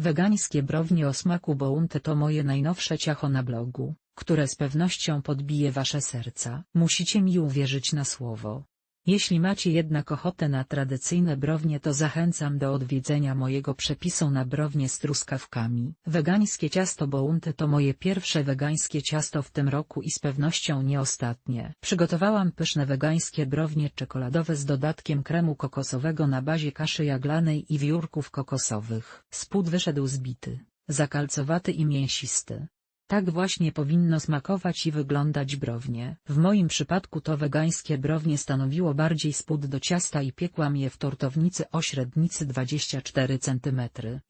Wegańskie brownie o smaku Bounty to moje najnowsze ciacho na blogu, które z pewnością podbije wasze serca. Musicie mi uwierzyć na słowo. Jeśli macie jednak ochotę na tradycyjne brownie to zachęcam do odwiedzenia mojego przepisu na brownie z truskawkami. Wegańskie ciasto Bounty to moje pierwsze wegańskie ciasto w tym roku i z pewnością nie ostatnie. Przygotowałam pyszne wegańskie brownie czekoladowe z dodatkiem kremu kokosowego na bazie kaszy jaglanej i wiórków kokosowych. Spód wyszedł zbity, zakalcowaty i mięsisty. Tak właśnie powinno smakować i wyglądać brownie. W moim przypadku to wegańskie brownie stanowiło bardziej spód do ciasta i piekłam je w tortownicy o średnicy 24 cm.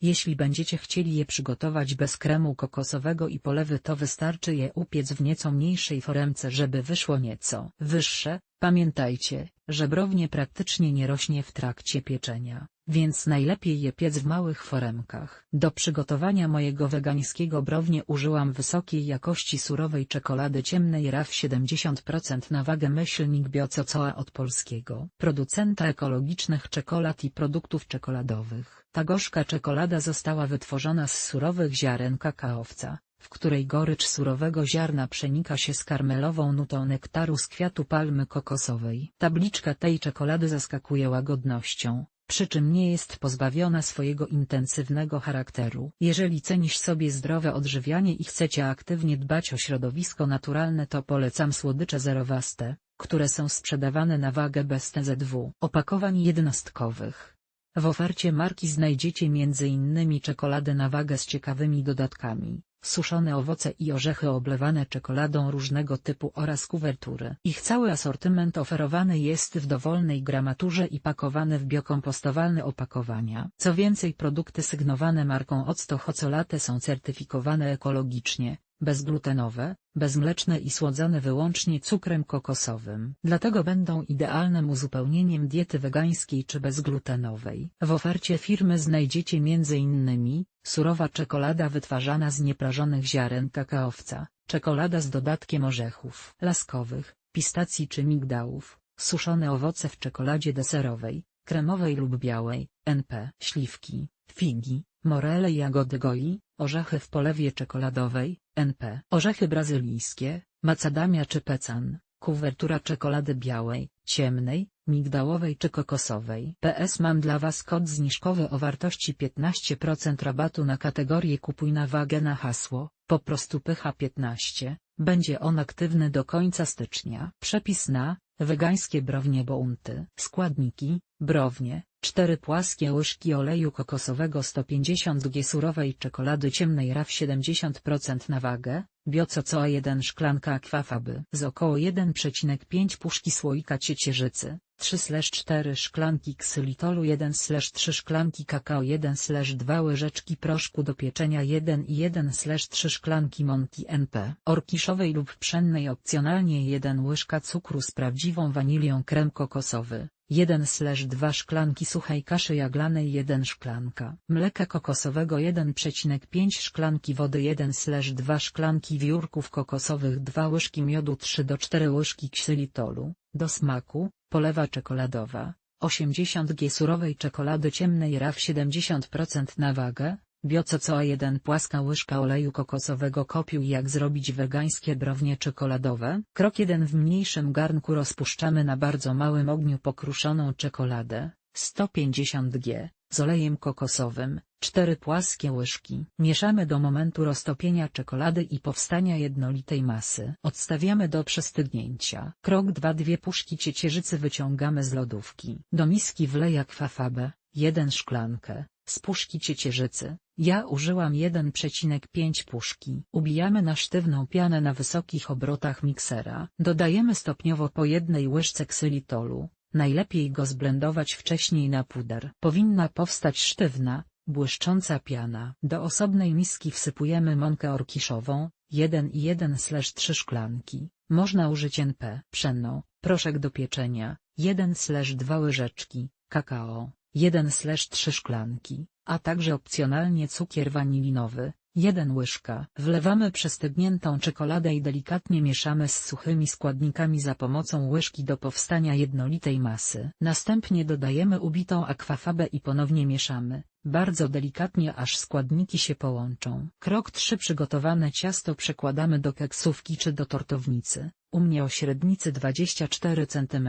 Jeśli będziecie chcieli je przygotować bez kremu kokosowego i polewy to wystarczy je upiec w nieco mniejszej foremce żeby wyszło nieco wyższe, Pamiętajcie, że brownie praktycznie nie rośnie w trakcie pieczenia, więc najlepiej je piec w małych foremkach. Do przygotowania mojego wegańskiego brownie użyłam wysokiej jakości surowej czekolady ciemnej RAF 70% na wagę myślnik Biococoa od polskiego producenta ekologicznych czekolad i produktów czekoladowych. Ta gorzka czekolada została wytworzona z surowych ziaren kakaowca, w której gorycz surowego ziarna przenika się z karmelową nutą nektaru z kwiatu palmy kokosowej. Tabliczka tej czekolady zaskakuje łagodnością, przy czym nie jest pozbawiona swojego intensywnego charakteru. Jeżeli cenisz sobie zdrowe odżywianie i chcecie aktywnie dbać o środowisko naturalne to polecam słodycze zerowaste, które są sprzedawane na wagę bez TZW. Opakowań jednostkowych. W ofercie marki znajdziecie m.in. czekoladę na wagę z ciekawymi dodatkami, suszone owoce i orzechy oblewane czekoladą różnego typu oraz kuwertury. Ich cały asortyment oferowany jest w dowolnej gramaturze i pakowany w biokompostowalne opakowania. Co więcej produkty sygnowane marką Octo Hocolate są certyfikowane ekologicznie, bezglutenowe, bezmleczne i słodzone wyłącznie cukrem kokosowym. Dlatego będą idealnym uzupełnieniem diety wegańskiej czy bezglutenowej. W ofercie firmy znajdziecie m.in. surowa czekolada wytwarzana z nieprażonych ziaren kakaowca, czekolada z dodatkiem orzechów laskowych, pistacji czy migdałów, suszone owoce w czekoladzie deserowej, kremowej lub białej, NP, śliwki, figi, morele jagody goi, orzechy w polewie czekoladowej, NP, orzechy brazylijskie, macadamia czy pecan, kuwertura czekolady białej, ciemnej, migdałowej czy kokosowej. PS mam dla Was kod zniżkowy o wartości 15% rabatu na kategorię kupuj na wagę na hasło, po prostu pycha 15, będzie on aktywny do końca stycznia. Przepis na, wegańskie brownie bounty. Składniki, brownie, 4 płaskie łyżki oleju kokosowego 150 g surowej czekolady ciemnej RAW 70% na wagę, biococoa 1 szklanka akwafaby z około 1,5 puszki słoika ciecierzycy, 3-4 szklanki ksylitolu 1-3 szklanki kakao 1-2 łyżeczki proszku do pieczenia 1 i 1-3 szklanki mąki NP orkiszowej lub pszennej opcjonalnie 1 łyżka cukru z prawdziwą wanilią krem kokosowy, 1-2 szklanki suchej kaszy jaglanej 1 szklanka mleka kokosowego 1,5 szklanki wody 1-2 szklanki wiórków kokosowych 2 łyżki miodu 3-4 łyżki ksylitolu, do smaku, polewa czekoladowa, 80 g surowej czekolady ciemnej RAW 70% na wagę, Biococoa 1 płaska łyżka oleju kokosowego kopiuj jak zrobić wegańskie brownie czekoladowe. Krok 1 w mniejszym garnku rozpuszczamy na bardzo małym ogniu pokruszoną czekoladę, 150 g, z olejem kokosowym, 4 płaskie łyżki. Mieszamy do momentu roztopienia czekolady i powstania jednolitej masy. Odstawiamy do przestygnięcia. Krok 2 Dwie puszki ciecierzycy wyciągamy z lodówki. Do miski wlej akwafabę, 1 szklankę, z puszki ciecierzycy, ja użyłam 1,5 puszki. Ubijamy na sztywną pianę na wysokich obrotach miksera. Dodajemy stopniowo po jednej łyżce ksylitolu, najlepiej go zblendować wcześniej na puder. Powinna powstać sztywna, błyszcząca piana. Do osobnej miski wsypujemy mąkę orkiszową, 1,1-3 szklanki, można użyć NP. Pszenną, proszek do pieczenia, 1-2 łyżeczki, kakao, 1-3 szklanki, a także opcjonalnie cukier wanilinowy, 1 łyżka. Wlewamy przestygniętą czekoladę i delikatnie mieszamy z suchymi składnikami za pomocą łyżki do powstania jednolitej masy. Następnie dodajemy ubitą akwafabę i ponownie mieszamy, bardzo delikatnie aż składniki się połączą. Krok 3 Przygotowane ciasto przekładamy do keksówki czy do tortownicy, u mnie o średnicy 24 cm,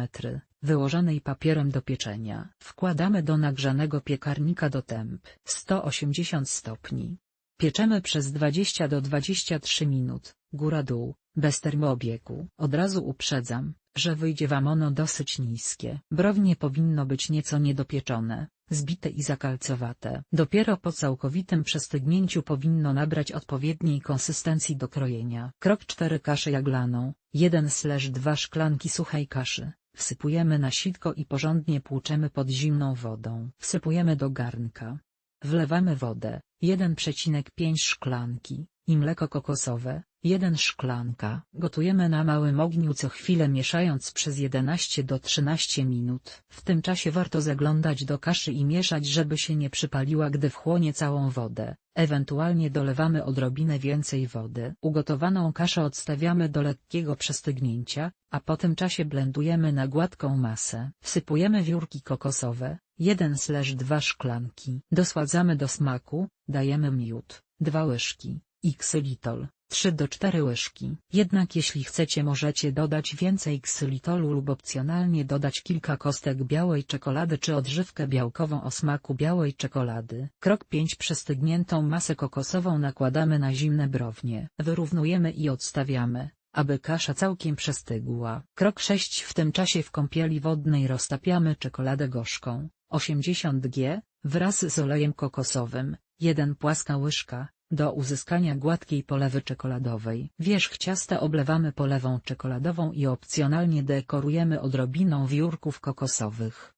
wyłożonej papierem do pieczenia. Wkładamy do nagrzanego piekarnika do temp 180 stopni. Pieczemy przez 20 do 23 minut, góra-dół, bez termoobiegu. Od razu uprzedzam, że wyjdzie wam ono dosyć niskie. Brownie powinno być nieco niedopieczone, zbite i zakalcowate. Dopiero po całkowitym przestygnięciu powinno nabrać odpowiedniej konsystencji do krojenia. Krok 4 Kaszę jaglaną, 1-2 szklanki suchej kaszy. Wsypujemy na sitko i porządnie płuczemy pod zimną wodą. Wsypujemy do garnka. Wlewamy wodę, 1,5 szklanki, i mleko kokosowe, 1 szklanka. Gotujemy na małym ogniu co chwilę mieszając przez 11 do 13 minut. W tym czasie warto zaglądać do kaszy i mieszać żeby się nie przypaliła gdy wchłonie całą wodę. Ewentualnie dolewamy odrobinę więcej wody. Ugotowaną kaszę odstawiamy do lekkiego przestygnięcia, a po tym czasie blendujemy na gładką masę. Wsypujemy wiórki kokosowe, 1-2 szklanki. Dosładzamy do smaku, dajemy miód, 2 łyżki, xylitol, 3 do 4 łyżki. Jednak jeśli chcecie możecie dodać więcej ksylitolu lub opcjonalnie dodać kilka kostek białej czekolady czy odżywkę białkową o smaku białej czekolady. Krok 5 Przestygniętą masę kokosową nakładamy na zimne brownie. Wyrównujemy i odstawiamy, aby kasza całkiem przestygła. Krok 6 W tym czasie w kąpieli wodnej roztapiamy czekoladę gorzką, 80 g, wraz z olejem kokosowym, 1 płaska łyżka, do uzyskania gładkiej polewy czekoladowej. Wierzch ciasta oblewamy polewą czekoladową i opcjonalnie dekorujemy odrobiną wiórków kokosowych.